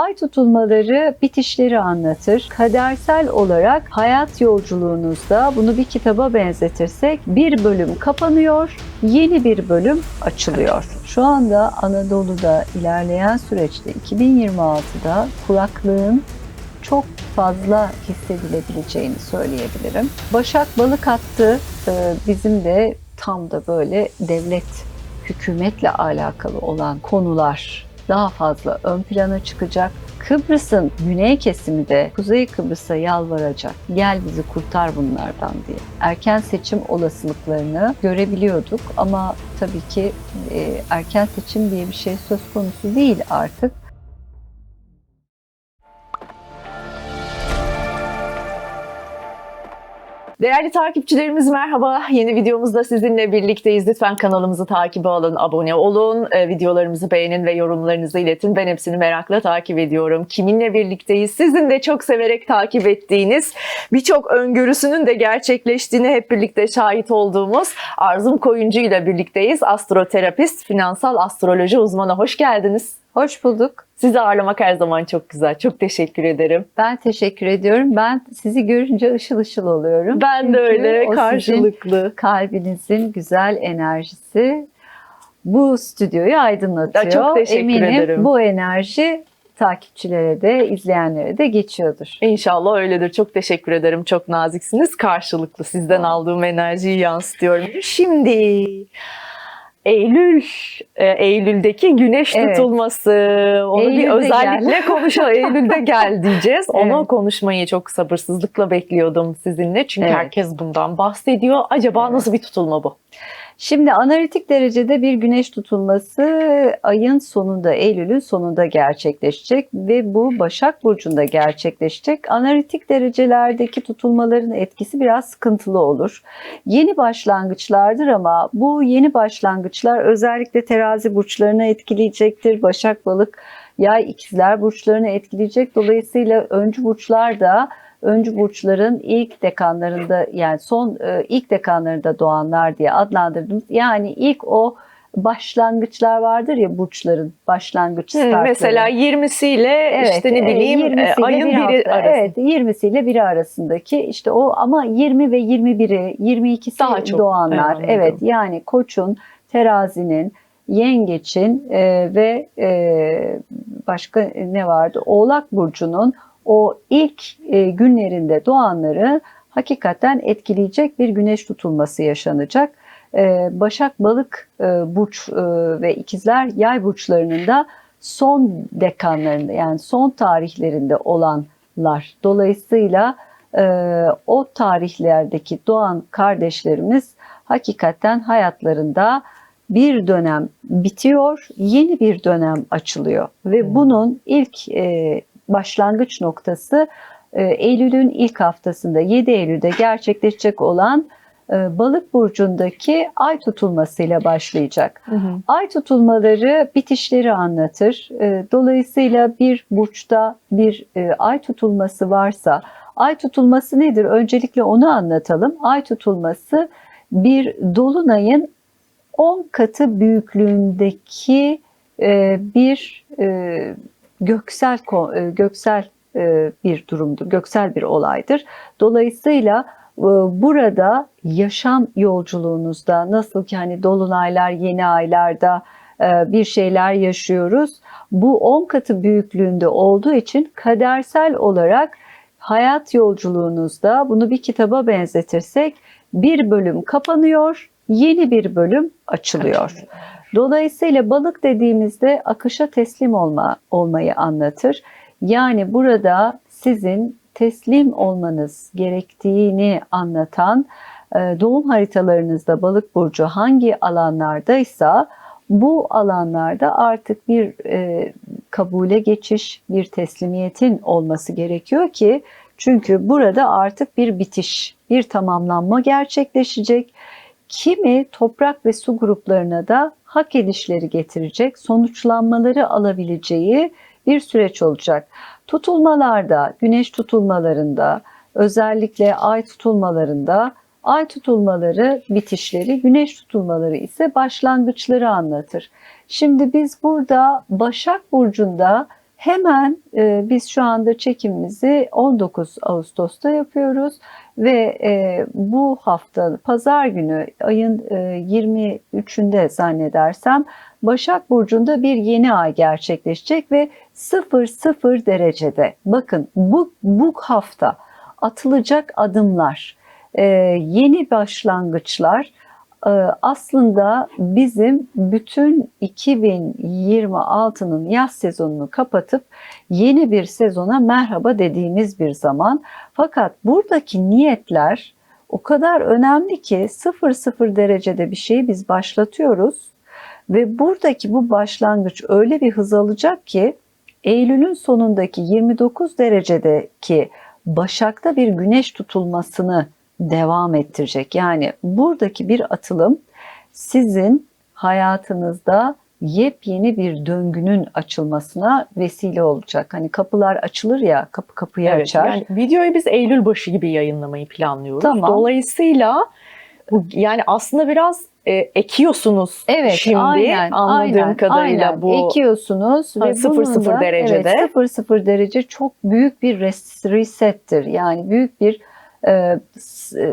Ay tutulmaları bitişleri anlatır. Kadersel olarak hayat yolculuğunuzda bunu bir kitaba benzetirsek bir bölüm kapanıyor, yeni bir bölüm açılıyor. Şu anda Anadolu'da ilerleyen süreçte 2026'da kuraklığın çok fazla hissedilebileceğini söyleyebilirim. Başak balık attı. Ee, Bizim de tam da böyle devlet, hükümetle alakalı olan konular daha fazla ön plana çıkacak. Kıbrıs'ın güney kesimi de Kuzey Kıbrıs'a yalvaracak. Gel bizi kurtar bunlardan diye. Erken seçim olasılıklarını görebiliyorduk ama tabii ki e, erken seçim diye bir şey söz konusu değil artık. Değerli takipçilerimiz merhaba. Yeni videomuzda sizinle birlikteyiz. Lütfen kanalımızı takip alın, abone olun, e, videolarımızı beğenin ve yorumlarınızı iletin. Ben hepsini merakla takip ediyorum. Kiminle birlikteyiz? Sizin de çok severek takip ettiğiniz, birçok öngörüsünün de gerçekleştiğini hep birlikte şahit olduğumuz Arzum Koyuncu ile birlikteyiz. Astroterapist, finansal astroloji uzmanı. Hoş geldiniz. Hoş bulduk. Sizi ağırlamak her zaman çok güzel. Çok teşekkür ederim. Ben teşekkür ediyorum. Ben sizi görünce ışıl ışıl oluyorum. Ben Çünkü de öyle karşılıklı. kalbinizin güzel enerjisi bu stüdyoyu aydınlatıyor. Ya çok teşekkür Eminim ederim. bu enerji takipçilere de, izleyenlere de geçiyordur. İnşallah öyledir. Çok teşekkür ederim. Çok naziksiniz. Karşılıklı sizden aldığım enerjiyi yansıtıyorum. Şimdi Eylül, e, Eylül'deki güneş Evet. tutulması. Onu bir Eylül'de özellikle konuşalım. Eylül'de gel diyeceğiz. Onu Evet. konuşmayı çok sabırsızlıkla bekliyordum sizinle. Çünkü Evet. herkes bundan bahsediyor. Acaba nasıl bir tutulma bu? Şimdi analitik derecede bir güneş tutulması ayın sonunda, Eylül'ün sonunda gerçekleşecek ve bu Başak Burcu'nda gerçekleşecek. Analitik derecelerdeki tutulmaların etkisi biraz sıkıntılı olur. Yeni başlangıçlardır ama bu yeni başlangıçlar özellikle terazi burçlarını etkileyecektir. Başak, balık, yay, ikizler burçlarını etkileyecek. Dolayısıyla öncü burçlar da öncü burçların ilk dekanlarında yani son e, ilk dekanlarında doğanlar diye adlandırdığımız yani ilk o başlangıçlar vardır ya burçların başlangıç startları. Mesela 20'siyle işte ne e, bileyim 20'siyle ayın bir biri hafta, arası. Evet 20'siyle biri arasındaki işte o ama 20 ve 21'i 22'si Daha çok, doğanlar. evet, anladım. Evet yani koçun, terazinin, yengeçin e, ve e, başka ne vardı? Oğlak burcunun o ilk e, günlerinde doğanları hakikaten etkileyecek bir güneş tutulması yaşanacak. E, Başak Balık e, burç ve ikizler yay burçlarının da son dekanlarında yani son tarihlerinde olanlar. Dolayısıyla o tarihlerdeki doğan kardeşlerimiz hakikaten hayatlarında bir dönem bitiyor, yeni bir dönem açılıyor ve Hmm. bunun ilk başlangıç noktası e, Eylül'ün ilk haftasında 7 Eylül'de gerçekleşecek olan e, Balık burcundaki ay tutulmasıyla başlayacak. Hı hı. Ay tutulmaları bitişleri anlatır. E, Dolayısıyla bir burçta bir ay tutulması varsa, ay tutulması nedir? Öncelikle onu anlatalım. Ay tutulması bir dolunayın 10 katı büyüklüğündeki bir göksel e, göksel e, bir durumdur, göksel bir olaydır. Dolayısıyla e, burada yaşam yolculuğunuzda nasıl ki hani dolunaylar, yeni aylarda bir şeyler yaşıyoruz. Bu 10 katı büyüklüğünde olduğu için kadersel olarak hayat yolculuğunuzda bunu bir kitaba benzetirsek bir bölüm kapanıyor, yeni bir bölüm açılıyor. Dolayısıyla balık dediğimizde akışa teslim olma olmayı anlatır. Yani burada sizin teslim olmanız gerektiğini anlatan e, doğum haritalarınızda balık burcu hangi alanlardaysa bu alanlarda artık bir e, kabule geçiş, bir teslimiyetin olması gerekiyor ki çünkü burada artık bir bitiş, bir tamamlanma gerçekleşecek. Kimi toprak ve su gruplarına da hak edişleri getirecek, sonuçlanmaları alabileceği bir süreç olacak. Tutulmalarda, güneş tutulmalarında, özellikle ay tutulmalarında ay tutulmaları bitişleri, güneş tutulmaları ise başlangıçları anlatır. Şimdi biz burada Başak Burcu'nda Hemen e, biz şu anda çekimimizi 19 Ağustos'ta yapıyoruz ve e, bu hafta pazar günü ayın e, 23'ünde zannedersem Başak Burcu'nda bir yeni ay gerçekleşecek ve 0-0 derecede. Bakın bu, bu hafta atılacak adımlar, e, yeni başlangıçlar aslında bizim bütün 2026'nın yaz sezonunu kapatıp yeni bir sezona merhaba dediğimiz bir zaman. Fakat buradaki niyetler o kadar önemli ki 0-0 derecede bir şeyi biz başlatıyoruz ve buradaki bu başlangıç öyle bir hız alacak ki Eylül'ün sonundaki 29 derecedeki Başak'ta bir güneş tutulmasını devam ettirecek. Yani buradaki bir atılım sizin hayatınızda yepyeni bir döngünün açılmasına vesile olacak. Hani kapılar açılır ya, kapı kapıyı Evet, açar. yani videoyu biz Eylül başı gibi yayınlamayı planlıyoruz. Tamam. Dolayısıyla bu yani aslında biraz e, ekiyorsunuz Evet, şimdi aynen, anladığım aynen, kadarıyla aynen. bu ekiyorsunuz ve sıfır sıfır derecede. Evet, sıfır sıfır derece çok büyük bir res- resettir. Yani büyük bir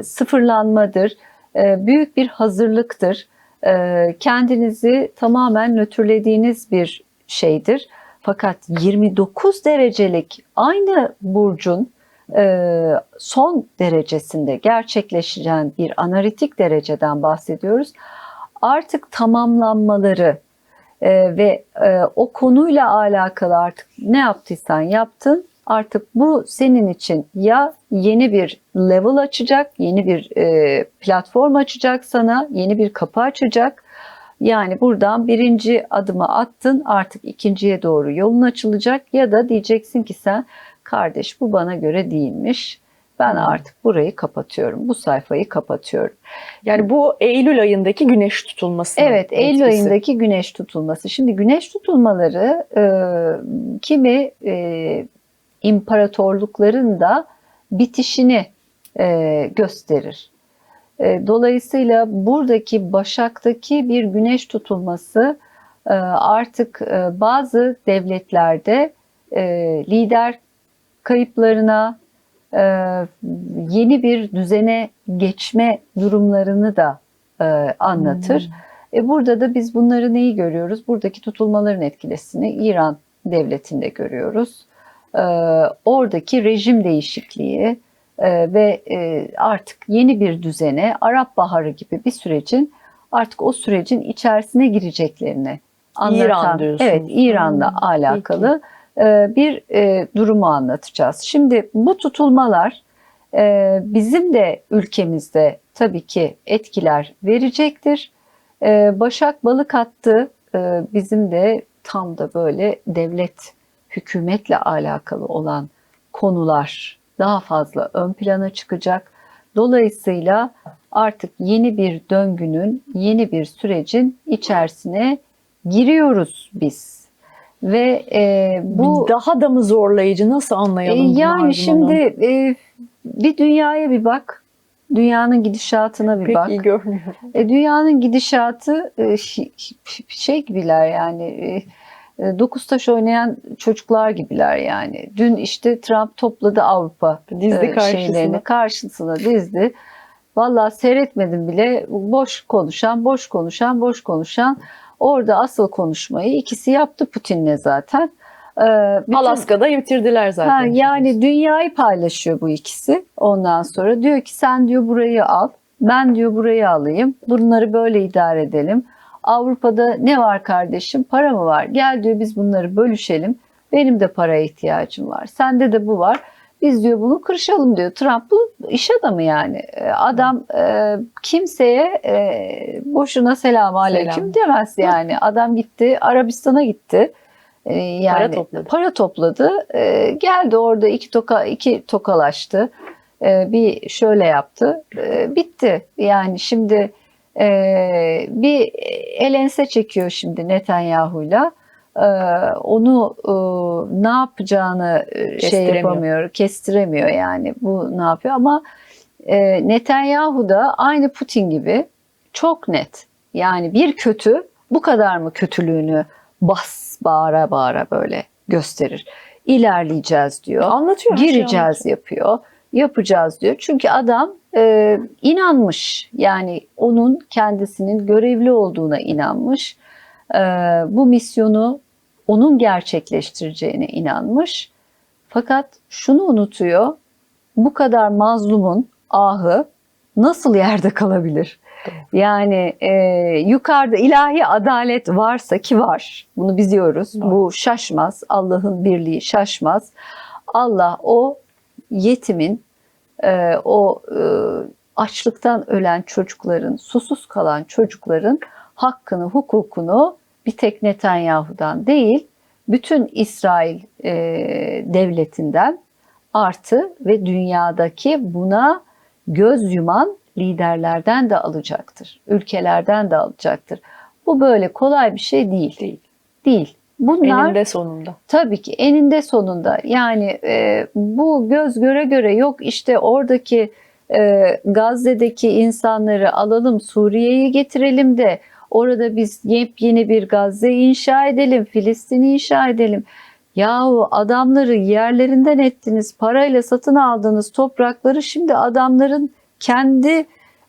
sıfırlanmadır, e, büyük bir hazırlıktır. E, kendinizi tamamen nötrlediğiniz bir şeydir. Fakat 29 derecelik aynı burcun e, son derecesinde gerçekleşen bir analitik dereceden bahsediyoruz. Artık tamamlanmaları e, ve e, o konuyla alakalı artık ne yaptıysan yaptın. Artık bu senin için ya yeni bir level açacak, yeni bir e, platform açacak sana, yeni bir kapı açacak. Yani buradan birinci adımı attın artık ikinciye doğru yolun açılacak ya da diyeceksin ki sen kardeş bu bana göre değilmiş. Ben artık burayı kapatıyorum. Bu sayfayı kapatıyorum. yani bu Eylül ayındaki güneş tutulması. Evet, Eylül ayındaki güneş tutulması. Şimdi güneş tutulmaları e, kimi e, imparatorlukların da bitişini e, gösterir. E, dolayısıyla buradaki Başak'taki bir güneş tutulması e, artık e, bazı devletlerde e, lider kayıplarına, e, yeni bir düzene geçme durumlarını da e, anlatır. E burada da biz bunları neyi görüyoruz? Buradaki tutulmaların etkilesini İran devletinde görüyoruz. E, oradaki rejim değişikliği e, ve e, artık yeni bir düzene, Arap Baharı gibi bir sürecin artık o sürecin içerisine gireceklerini anlatan, İran diyorsunuz. evet İran'la Hmm, alakalı e, bir e, durumu anlatacağız. Şimdi bu tutulmalar e, bizim de ülkemizde tabii ki etkiler verecektir. E, Başak balık attı e, bizim de tam da böyle devlet hükümetle alakalı olan konular daha fazla ön plana çıkacak. Dolayısıyla artık yeni bir döngünün, yeni bir sürecin içerisine giriyoruz biz. Ve e, bu daha da mı zorlayıcı? Nasıl e, anlayalım? bunun yani şimdi e, bir dünyaya bir bak. Dünyanın gidişatına bir pek bak. iyi görmüyorum. E, dünyanın gidişatı e, şey gibiler yani e, e, dokuz taş oynayan çocuklar gibiler yani. Dün işte Trump topladı Avrupa Dizdi e, karşısına. şeylerini karşısına dizdi. Vallahi seyretmedim bile boş konuşan, boş konuşan, boş konuşan. Orada asıl konuşmayı ikisi yaptı Putin'le zaten. Ee, bütün- Alaska'da bitirdiler zaten. Ha, yani dünyayı paylaşıyor bu ikisi. Ondan sonra diyor ki sen diyor burayı al. Ben diyor burayı alayım. Bunları böyle idare edelim. Avrupa'da ne var kardeşim? Para mı var? Gel diyor biz bunları bölüşelim. Benim de paraya ihtiyacım var. Sende de bu var. Biz diyor bunu kırışalım diyor. Trump bu iş adamı yani. Ee, Adam e, kimseye e, boşuna selam aleyküm Selam. demez yani. Adam gitti Arabistan'a gitti. Ee, yani Para topladı. para topladı. Ee, geldi orada iki toka iki tokalaştı. Ee, bir şöyle yaptı. Ee, bitti. Yani şimdi e, bir elense çekiyor şimdi Netanyahu'yla. Ee, onu e, ne yapacağını e, şey yapamıyor, kestiremiyor yani. Bu ne yapıyor ama e, Netanyahu da aynı Putin gibi çok net. Yani bir kötü bu kadar mı kötülüğünü bas bağıra bağıra böyle gösterir. İlerleyeceğiz diyor. Anlatıyor. şeyi gireceğiz yapıyor. Yapacağız diyor. Çünkü adam e, inanmış. Yani onun kendisinin görevli olduğuna inanmış. E, bu misyonu onun gerçekleştireceğine inanmış. Fakat şunu unutuyor. Bu kadar mazlumun ahı nasıl yerde kalabilir? Yani e, yukarıda ilahi adalet varsa ki var. Bunu biliyoruz. Bu şaşmaz. Allah'ın birliği şaşmaz. Allah o yetimin, e, o e, açlıktan ölen çocukların, susuz kalan çocukların hakkını, hukukunu bir tek Netanyahu'dan değil, bütün İsrail e, devletinden artı ve dünyadaki buna göz yuman liderlerden de alacaktır. Ülkelerden de alacaktır. Bu böyle kolay bir şey değil. Değil. Değil. Bunlar Eninde sonunda. Tabii ki eninde sonunda yani e, bu göz göre göre yok işte oradaki e, Gazze'deki insanları alalım Suriye'ye getirelim de orada biz yepyeni bir Gazze inşa edelim, Filistin inşa edelim. Yahu adamları yerlerinden ettiniz, parayla satın aldığınız toprakları şimdi adamların kendi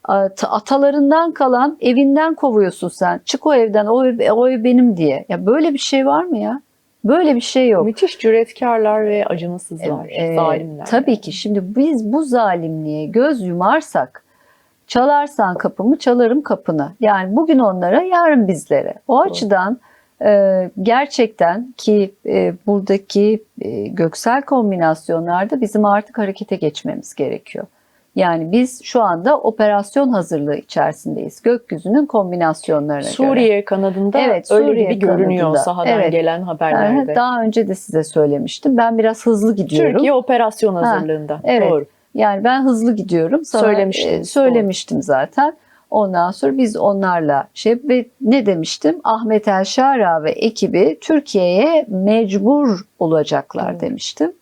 atalarından kalan evinden kovuyorsun sen. Çık o evden, o ev, o ev benim diye. Ya böyle bir şey var mı ya? Böyle bir şey yok. Müthiş cüretkarlar ve acımasızlar, Ee, zalimler. Tabii ki şimdi biz bu zalimliğe göz yumarsak çalarsan kapımı çalarım kapını. Yani bugün onlara yarın bizlere. O Doğru. açıdan e, gerçekten ki e, buradaki e, göksel kombinasyonlarda bizim artık harekete geçmemiz gerekiyor. Yani biz şu anda operasyon hazırlığı içerisindeyiz. Gökyüzünün kombinasyonlarına göre. Suriye kanadında Evet, öyle Suriye gibi görünüyor kanadında. sahadan Evet. gelen haberlerde. Daha önce de size söylemiştim. Ben biraz hızlı gidiyorum. Türkiye operasyon hazırlığında. evet. Doğru. Yani ben hızlı gidiyorum. Sana Söylemiştiniz, e, söylemiştim zaten. Ondan sonra biz onlarla şey ve ne demiştim? Ahmet El Şara ve ekibi Türkiye'ye mecbur olacaklar Evet. demiştim.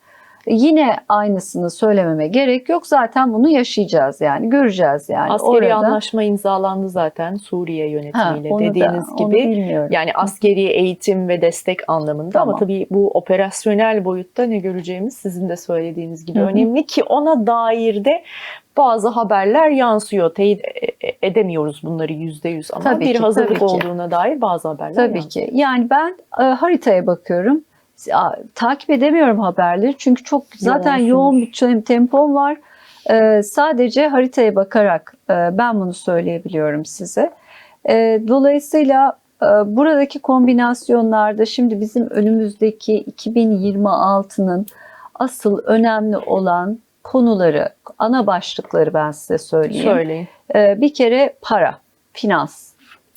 Yine aynısını söylememe gerek yok. Zaten bunu yaşayacağız yani. Göreceğiz yani. Askeri Orada- anlaşma imzalandı zaten Suriye Ha, yönetimiyle da- dediğiniz onu gibi. Yani askeri eğitim ve destek anlamında ama Tamam. tabii bu operasyonel boyutta ne göreceğimiz sizin de söylediğiniz gibi Hı hı. önemli ki ona dair de bazı haberler yansıyor. Teyit e- e- edemiyoruz bunları yüzde yüz ama Tabii bir ki, hazırlık tabii ki. olduğuna dair bazı haberler Tabii yansıyor. ki. Yani ben e, haritaya bakıyorum. Takip edemiyorum haberleri çünkü çok zaten Yoğunsunuz. yoğun bir tem- tempom var. E, sadece haritaya bakarak e, ben bunu söyleyebiliyorum size. E, dolayısıyla e, buradaki kombinasyonlarda şimdi bizim önümüzdeki 2026'nın asıl önemli olan konuları, ana başlıkları ben size söyleyeyim. Söyleyin. E, bir kere para, finans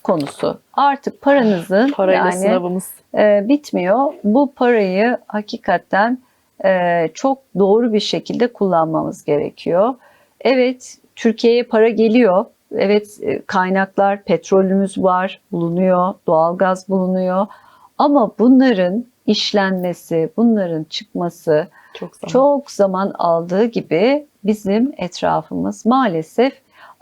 konusu. Artık paranızın Parayla yani sınavımız. e, bitmiyor. Bu parayı hakikaten e, çok doğru bir şekilde kullanmamız gerekiyor. Evet, Türkiye'ye para geliyor. Evet, e, kaynaklar, petrolümüz var, bulunuyor, doğalgaz bulunuyor. Ama bunların işlenmesi, bunların çıkması Çok zaman. çok zaman aldığı gibi bizim etrafımız maalesef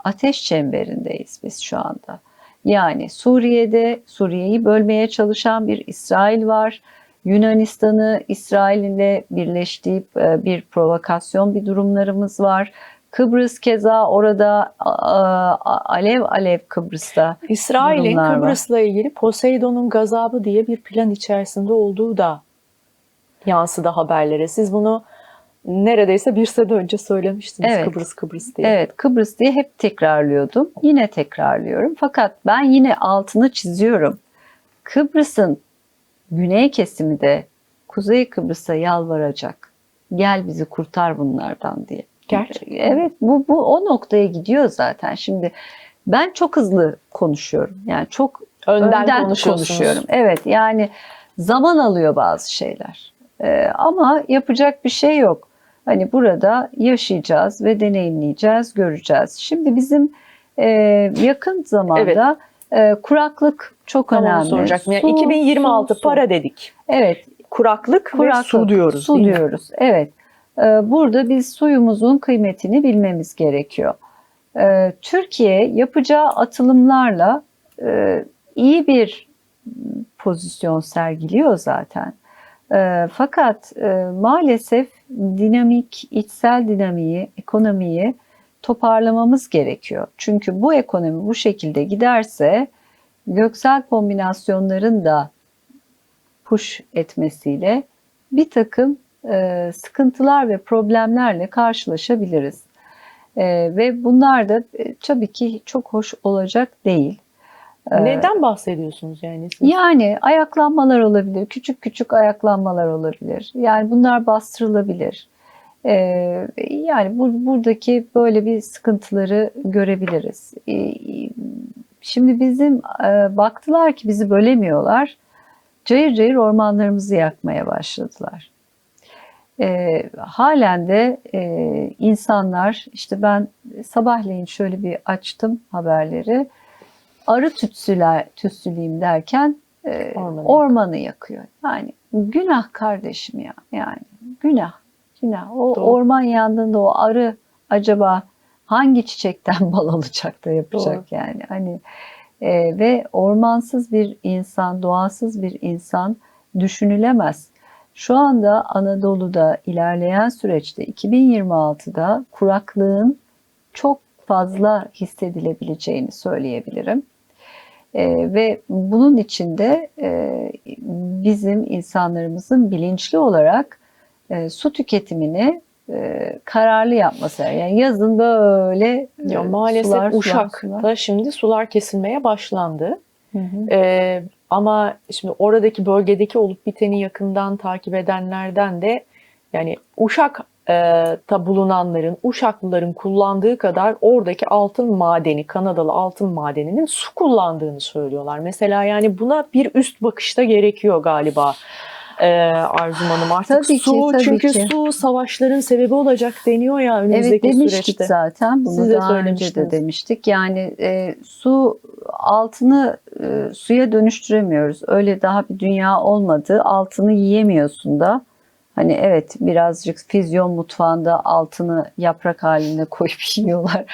ateş çemberindeyiz biz şu anda. Yani Suriye'de Suriye'yi bölmeye çalışan bir İsrail var. Yunanistan'ı İsrail ile birleştiği e, bir provokasyon bir durumlarımız var. Kıbrıs keza orada alev alev Kıbrıs'ta İsrail'in. Kıbrıs'la ilgili Poseidon'un gazabı diye bir plan içerisinde olduğu da yansıdı haberlere. Siz bunu neredeyse bir sene önce söylemiştiniz Evet. Kıbrıs Kıbrıs diye. Evet Kıbrıs diye hep tekrarlıyordum. Yine tekrarlıyorum. Fakat ben yine altını çiziyorum. Kıbrıs'ın güney kesimi de Kuzey Kıbrıs'a yalvaracak. Gel bizi kurtar bunlardan diye. Gerçekten. Evet bu, bu o noktaya gidiyor zaten. Şimdi ben çok hızlı konuşuyorum. Yani çok Önden, önden konuşuyorum. Evet yani zaman alıyor bazı şeyler. Ee, ama yapacak bir şey yok. Hani burada yaşayacağız ve deneyimleyeceğiz, göreceğiz. Şimdi bizim e, yakın zamanda e, kuraklık çok Tam onu önemli. soracaktım. Yani Su, 2026 su, para dedik. Evet, Kuraklık, kuraklık, ve su diyoruz. Su diyoruz. Evet. Ee, Burada biz suyumuzun kıymetini bilmemiz gerekiyor. Ee, Türkiye yapacağı atılımlarla e, iyi bir pozisyon sergiliyor zaten. E, fakat e, maalesef dinamik, içsel dinamiği, ekonomiyi toparlamamız gerekiyor. Çünkü bu ekonomi bu şekilde giderse göksel kombinasyonların da push etmesiyle bir takım e, sıkıntılar ve problemlerle karşılaşabiliriz. E, ve bunlar da e, tabii ki çok hoş olacak değil. E, Neden bahsediyorsunuz yani siz? Yani ayaklanmalar olabilir, küçük küçük ayaklanmalar olabilir. Yani bunlar bastırılabilir. E, yani bu, buradaki böyle bir sıkıntıları görebiliriz. E, şimdi bizim e, baktılar ki bizi bölemiyorlar. Cayır cayır ormanlarımızı yakmaya başladılar. E, halen de e, insanlar işte ben sabahleyin şöyle bir açtım haberleri. Arı tütsüler, tütsüleyim derken e, Ormanı ormanı yakıyor. Yani günah kardeşim ya. Yani günah. Günah. O Doğru. orman yandığında o arı acaba hangi çiçekten bal alacak da yapacak Doğru. yani. Hani e, ve ormansız bir insan, doğasız bir insan düşünülemez. Şu anda Anadolu'da ilerleyen süreçte 2026'da kuraklığın çok fazla hissedilebileceğini söyleyebilirim. E, ve bunun içinde e, bizim insanlarımızın bilinçli olarak e, su tüketimini e, kararlı yapması. Yani yazın böyle e, Ya maalesef sular, Uşak'ta sular. şimdi sular kesilmeye başlandı. Hı hı. Ee, ama şimdi oradaki bölgedeki olup biteni yakından takip edenlerden de yani Uşak'ta bulunanların, Uşaklıların kullandığı kadar oradaki altın madeni, Kanadalı altın madeninin su kullandığını söylüyorlar. Mesela yani buna bir üst bakışta gerekiyor galiba. Ee, Arzum Hanım artık Tabii ki, su tabii çünkü ki. su savaşların sebebi olacak deniyor ya önümüzdeki Evet demiştik süreçte. zaten. Bunu Siz de daha önce de demiştik. Yani e, su altını e, suya dönüştüremiyoruz. Öyle daha bir dünya olmadı. Altını yiyemiyorsun da. Hani evet birazcık füzyon mutfağında altını yaprak halinde koyup yiyorlar.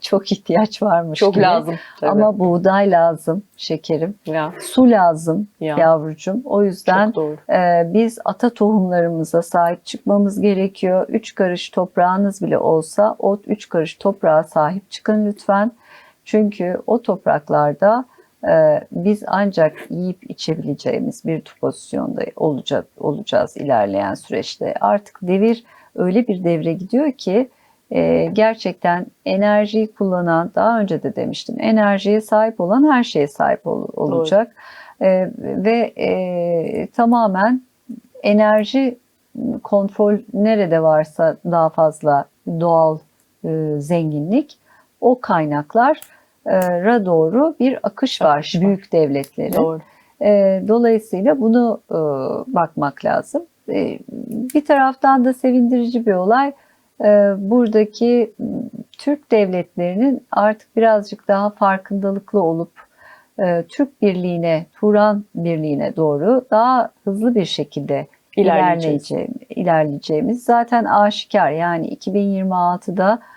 Çok ihtiyaç varmış Çok gibi. lazım. tabii. Ama buğday lazım şekerim. ya, Su lazım ya, yavrucum. O yüzden ee, biz ata tohumlarımıza sahip çıkmamız gerekiyor. Üç karış toprağınız bile olsa o üç karış toprağa sahip çıkın lütfen. Çünkü o topraklarda e, biz ancak yiyip içebileceğimiz bir pozisyonda olacak olacağız ilerleyen süreçte. Artık devir öyle bir devre gidiyor ki e, gerçekten enerjiyi kullanan, daha önce de demiştim, enerjiye sahip olan her şeye sahip ol- olacak. E, ve e, tamamen enerji kontrol nerede varsa daha fazla doğal e, zenginlik o kaynaklara doğru bir akış var Akış var. büyük devletlerin. Doğru. E, dolayısıyla bunu e, bakmak lazım. E, bir taraftan da sevindirici bir olay. E, buradaki Türk devletlerinin artık birazcık daha farkındalıklı olup e, Türk Birliği'ne, Turan Birliği'ne doğru daha hızlı bir şekilde İlerleyeceğiz. ilerleyeceğim, ilerleyeceğimiz zaten aşikar. Yani 2026'da e,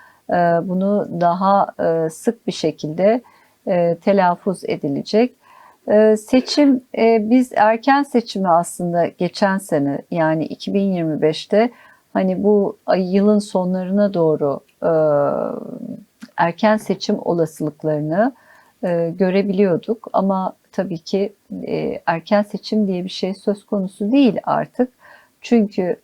bunu daha e, sık bir şekilde e, telaffuz edilecek. E, seçim, e, biz erken seçimi aslında geçen sene yani 2025'te hani bu yılın sonlarına doğru erken seçim olasılıklarını görebiliyorduk ama tabii ki erken seçim diye bir şey söz konusu değil artık. Çünkü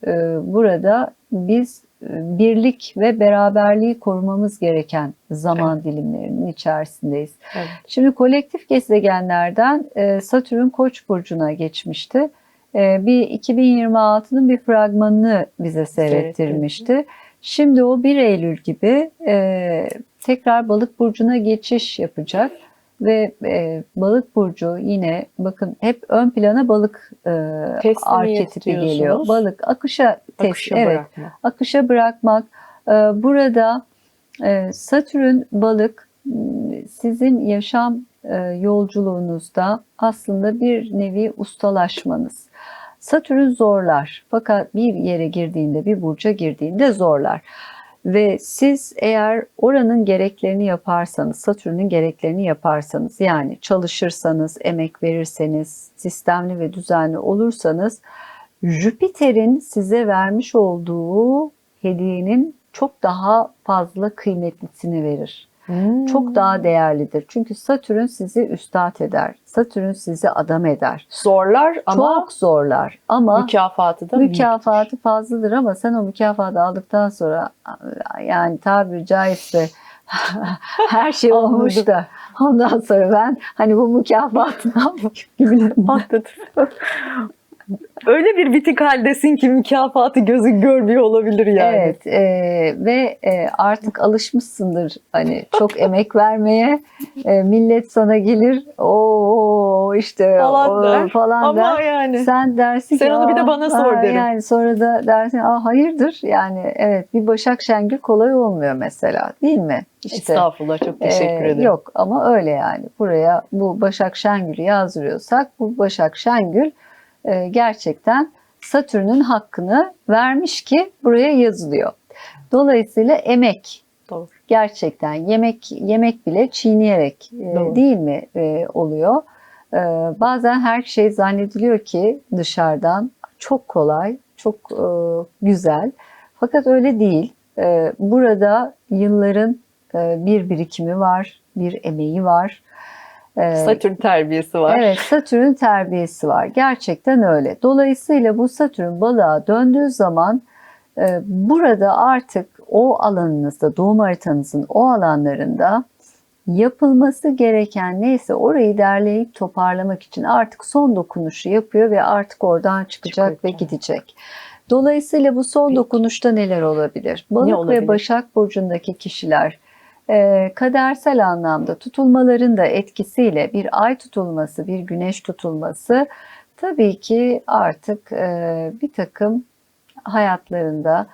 burada biz birlik ve beraberliği korumamız gereken zaman dilimlerinin içerisindeyiz. Evet. Şimdi kolektif gezegenlerden e, Satürn Koç burcuna geçmişti. E, bir 2026'nın bir fragmanını bize seyrettirmişti. Şimdi o 1 Eylül gibi e, tekrar Balık burcuna geçiş yapacak ve e, Balık burcu yine bakın hep ön plana balık e, arketipi geliyor. Balık akışa tes- Akışa evet bırakma. akışa bırakmak. Ee, Burada e, Satürn balık sizin yaşam e, yolculuğunuzda aslında bir nevi ustalaşmanız. Satürn zorlar fakat bir yere girdiğinde, bir burca girdiğinde zorlar. Ve siz eğer oranın gereklerini yaparsanız, Satürn'ün gereklerini yaparsanız, yani çalışırsanız, emek verirseniz, sistemli ve düzenli olursanız Jüpiter'in size vermiş olduğu hediyenin çok daha fazla kıymetlisini verir. Hmm. Çok daha değerlidir. Çünkü Satürn sizi üstad eder. Satürn sizi adam eder. zorlar ama Çok zorlar ama mükafatı da mükafatı fazladır ama sen o mükafatı aldıktan sonra yani tabiri caizse her şey olmuş da ondan sonra ben hani bu mükafatı ne yapayım gibi Patladı. Öyle bir bitik haldesin ki mükafatı gözün görmüyor olabilir yani. Evet e, ve e, artık alışmışsındır hani çok emek vermeye E, millet sana gelir o işte Falan o, der. falan Ama der. yani Sen dersin Sen ki, onu bir de "Aa, bana sor aa," derim. Yani sonra da dersin Aa, hayırdır yani evet bir Başak Şengül kolay olmuyor mesela değil mi? İşte, estağfurullah çok teşekkür e, ederim. Yok ama öyle yani buraya bu Başak Şengül'ü yazdırıyorsak bu Başak Şengül e, gerçekten Satürn'ün hakkını vermiş ki buraya yazılıyor. Dolayısıyla emek Doğru. gerçekten yemek yemek bile çiğneyerek e, Doğru. değil mi e, oluyor. E, bazen her şey zannediliyor ki dışarıdan çok kolay, çok e, güzel. Fakat öyle değil. E, burada yılların e, bir birikimi var, bir emeği var. Satürn terbiyesi var. Evet, Satürn terbiyesi var. Gerçekten öyle. Dolayısıyla bu Satürn balığa döndüğü zaman e, burada artık o alanınızda, doğum haritanızın o alanlarında yapılması gereken neyse orayı derleyip toparlamak için artık son dokunuşu yapıyor ve artık oradan çıkacak Çıkacak. ve gidecek. Dolayısıyla bu son dokunuşta neler olabilir? Balık olabilir? ve Başak Burcu'ndaki kişiler e, kadersel anlamda tutulmaların da etkisiyle bir ay tutulması, bir güneş tutulması tabii ki artık e, bir takım hayatlarında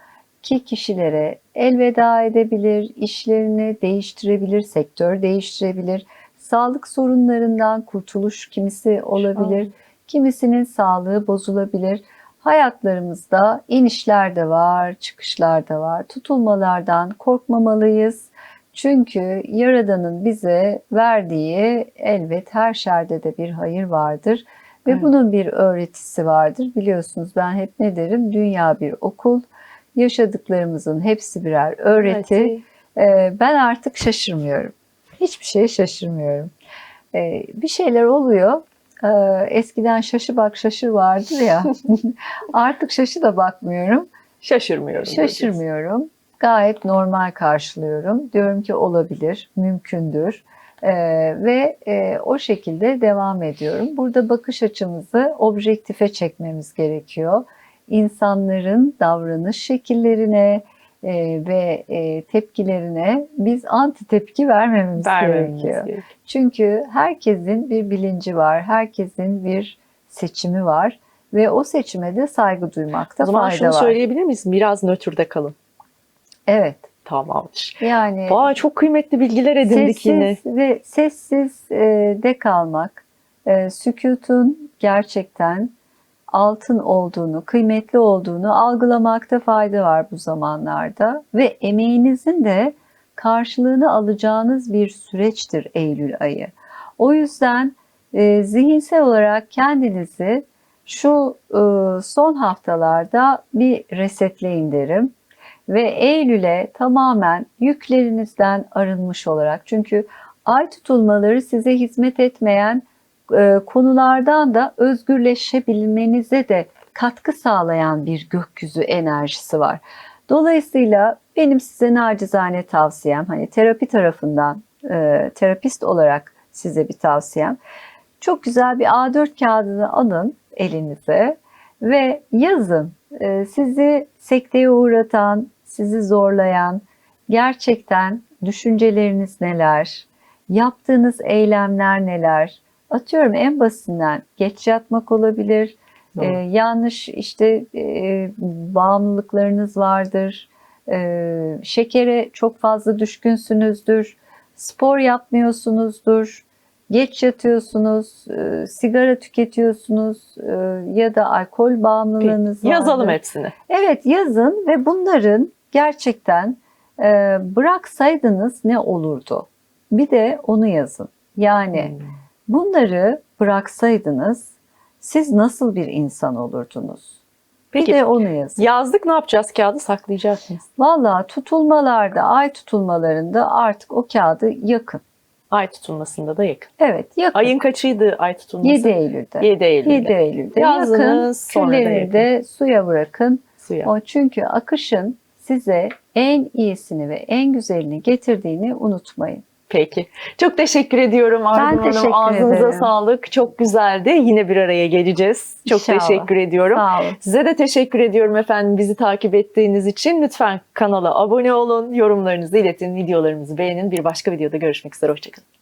ki kişilere elveda edebilir, işlerini değiştirebilir, sektör değiştirebilir, sağlık sorunlarından kurtuluş kimisi olabilir, kimisinin sağlığı bozulabilir. Hayatlarımızda inişler de var, çıkışlar da var. Tutulmalardan korkmamalıyız. Çünkü Yaradan'ın bize verdiği elbet her şerde de bir hayır vardır. Ve Evet. bunun bir öğretisi vardır. Biliyorsunuz ben hep ne derim? Dünya bir okul. Yaşadıklarımızın hepsi birer öğreti. Ee, ben artık şaşırmıyorum. Hiçbir şeye şaşırmıyorum. Ee, bir şeyler oluyor. Ee, eskiden şaşı bak şaşır vardır ya. artık şaşı da bakmıyorum. Şaşırmıyorum. Şaşırmıyorum. Gayet normal karşılıyorum. Diyorum ki olabilir, mümkündür. Ee, ve e, o şekilde devam ediyorum. Burada bakış açımızı objektife çekmemiz gerekiyor. İnsanların davranış şekillerine e, ve e, tepkilerine biz anti tepki vermememiz Vermememiz gerekiyor. gerekiyor. Çünkü herkesin bir bilinci var, herkesin bir seçimi var ve o seçime de saygı duymakta O zaman fayda şunu var. söyleyebilir miyiz? Biraz nötrde kalın. Evet. Tamamdır. Yani Vay çok kıymetli bilgiler edindik sessiz yine. ve sessiz e, de kalmak, e, sükutun gerçekten altın olduğunu, kıymetli olduğunu algılamakta fayda var bu zamanlarda ve emeğinizin de karşılığını alacağınız bir süreçtir Eylül ayı. O yüzden e, zihinsel olarak kendinizi şu e, son haftalarda bir resetleyin derim ve Eylül'e tamamen yüklerinizden arınmış olarak çünkü ay tutulmaları size hizmet etmeyen e, konulardan da özgürleşebilmenize de katkı sağlayan bir gökyüzü enerjisi var. Dolayısıyla benim size nacizane tavsiyem hani terapi tarafından e, terapist olarak size bir tavsiyem. Çok güzel bir A4 kağıdını alın elinize ve yazın. E, sizi sekteye uğratan, sizi zorlayan, gerçekten düşünceleriniz neler, yaptığınız eylemler neler? Atıyorum en basitinden geç yatmak olabilir, Doğru. ee, yanlış işte e, bağımlılıklarınız vardır, Ee, şekere çok fazla düşkünsünüzdür, spor yapmıyorsunuzdur, geç yatıyorsunuz, e, sigara tüketiyorsunuz e, ya da alkol bağımlılığınız vardır. Yazalım hepsini. Evet yazın ve bunların gerçekten e, bıraksaydınız ne olurdu? Bir de onu yazın. Yani Hmm. bunları bıraksaydınız siz nasıl bir insan olurdunuz? Peki. Bir de onu yazın. Yazdık ne yapacağız? Kağıdı saklayacak mıyız? Valla tutulmalarda, ay tutulmalarında artık o kağıdı yakın. Ay tutulmasında da yakın. Evet yakın. Ayın kaçıydı ay tutulması? 7 Eylül'de. 7 Eylül'de. 7 Eylül'de Yazdınız, yakın. sonra da Küllerini yakın. de suya bırakın. Suya. O çünkü akışın size en iyisini ve en güzelini getirdiğini unutmayın. Peki. Çok teşekkür ediyorum Arzu Hanım. teşekkür Ağzınıza ederim. sağlık. Çok güzeldi. Yine bir araya geleceğiz. Çok İnşallah. teşekkür ediyorum. Sağ olun. Size de teşekkür ediyorum efendim bizi takip ettiğiniz için. Lütfen kanala abone olun, yorumlarınızı iletin, videolarımızı beğenin. Bir başka videoda görüşmek üzere. Hoşçakalın.